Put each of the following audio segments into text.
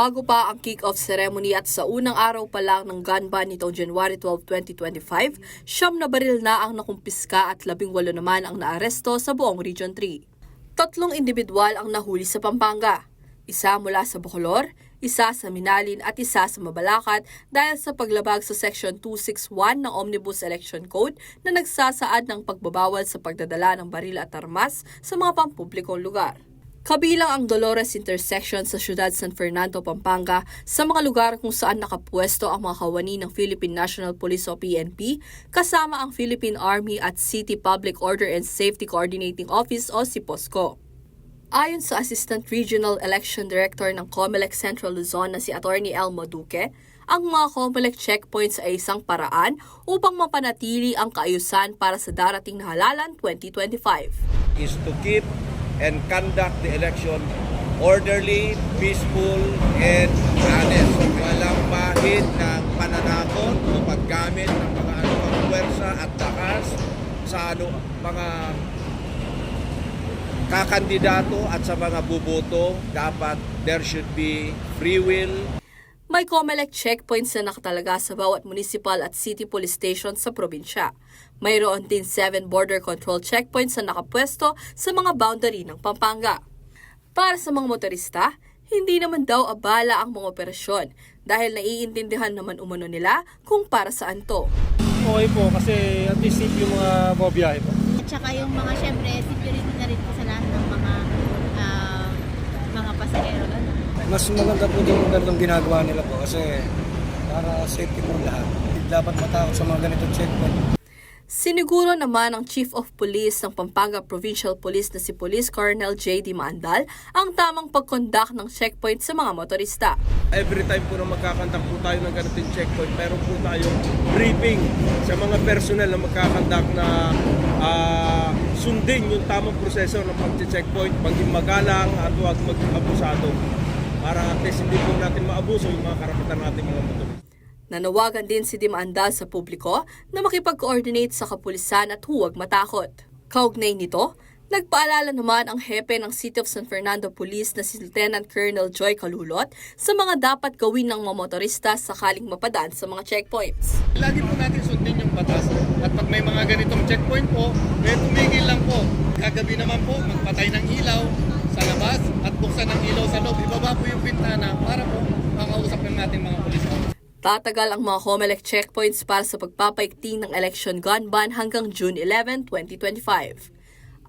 Bago pa ang kick-off ceremony at sa unang araw pa lang ng gun ban nitong January 12, 2025, siyam na baril na ang nakumpiska at labing walo naman ang naaresto sa buong Region 3. Tatlong individual ang nahuli sa Pampanga. Isa mula sa Bacolor, isa sa Minalin at isa sa Mabalacat dahil sa paglabag sa Section 261 ng Omnibus Election Code na nagsasaad ng pagbabawal sa pagdadala ng baril at armas sa mga pampublikong lugar. Kabilang ang Dolores Intersection sa siyudad San Fernando, Pampanga sa mga lugar kung saan nakapwesto ang mga kawani ng Philippine National Police o PNP kasama ang Philippine Army at City Public Order and Safety Coordinating Office o SIPOSCO. Ayon sa Assistant Regional Election Director ng COMELEC Central Luzon na si Attorney Elmo Duque, ang mga COMELEC checkpoints ay isang paraan upang mapanatili ang kaayusan para sa darating na halalan 2025. is to keep and conduct the election orderly, peaceful, and honest. Walang bahid ng pananakot o paggamit ng mga anumang puwersa at lakas sa ano, mga kakandidato at sa mga buboto. Dapat there should be free will, May COMELEC checkpoints na nakatalaga sa bawat municipal at city police station sa probinsya. Mayroon din 7 border control checkpoints na nakapwesto sa mga boundary ng Pampanga. Para sa mga motorista, hindi naman daw abala ang mga operasyon dahil naiintindihan naman umano nila kung para saan to. Okay po kasi at least safe yung mga bumabiyahe po. At saka yung mga, syempre, security na rin po sa lahat ng mga ah, mga pasahero. Ano. Mas maganda po yung ganitong ginagawa nila po kasi para safety po lahat. Hindi dapat matakot sa mga ganitong checkpoint. Siniguro naman ng Chief of Police ng Pampanga Provincial Police na si Police Colonel J.D. Maandal ang tamang pag-conduct ng checkpoint sa mga motorista. every time po na magkakandak po tayo ng ganitong checkpoint, meron po tayong briefing sa mga personnel na magkakandak na ah, sundin yung tamang proseso ng pag-checkpoint, maging magalang at huwag maging abusado para at least hindi po natin maabuso yung mga karapatan natin mga motorista. Nanawagan din si Dimandal sa publiko na makipag-coordinate sa kapulisan at huwag matakot. Kaugnay nito, nagpaalala naman ang hepe ng City of San Fernando Police na si Lieutenant Colonel Joy Kalulot sa mga dapat gawin ng mga motorista sakaling mapadaan sa mga checkpoints. Lagi po natin sundin yung batas. At pag may mga ganitong checkpoint po, eh tumigil lang po. Kagabi naman po, magpatay ng ilaw sa labas at buksan ng ilaw sa loob. Ibaba po yung bintana para po makausap ng ating mga pulis. Tatagal ang mga COMELEC checkpoints para sa pagpapaigting ng election gun ban hanggang June 11, 2025.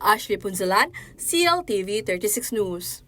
Ashley Punzalan, CLTV 36 News.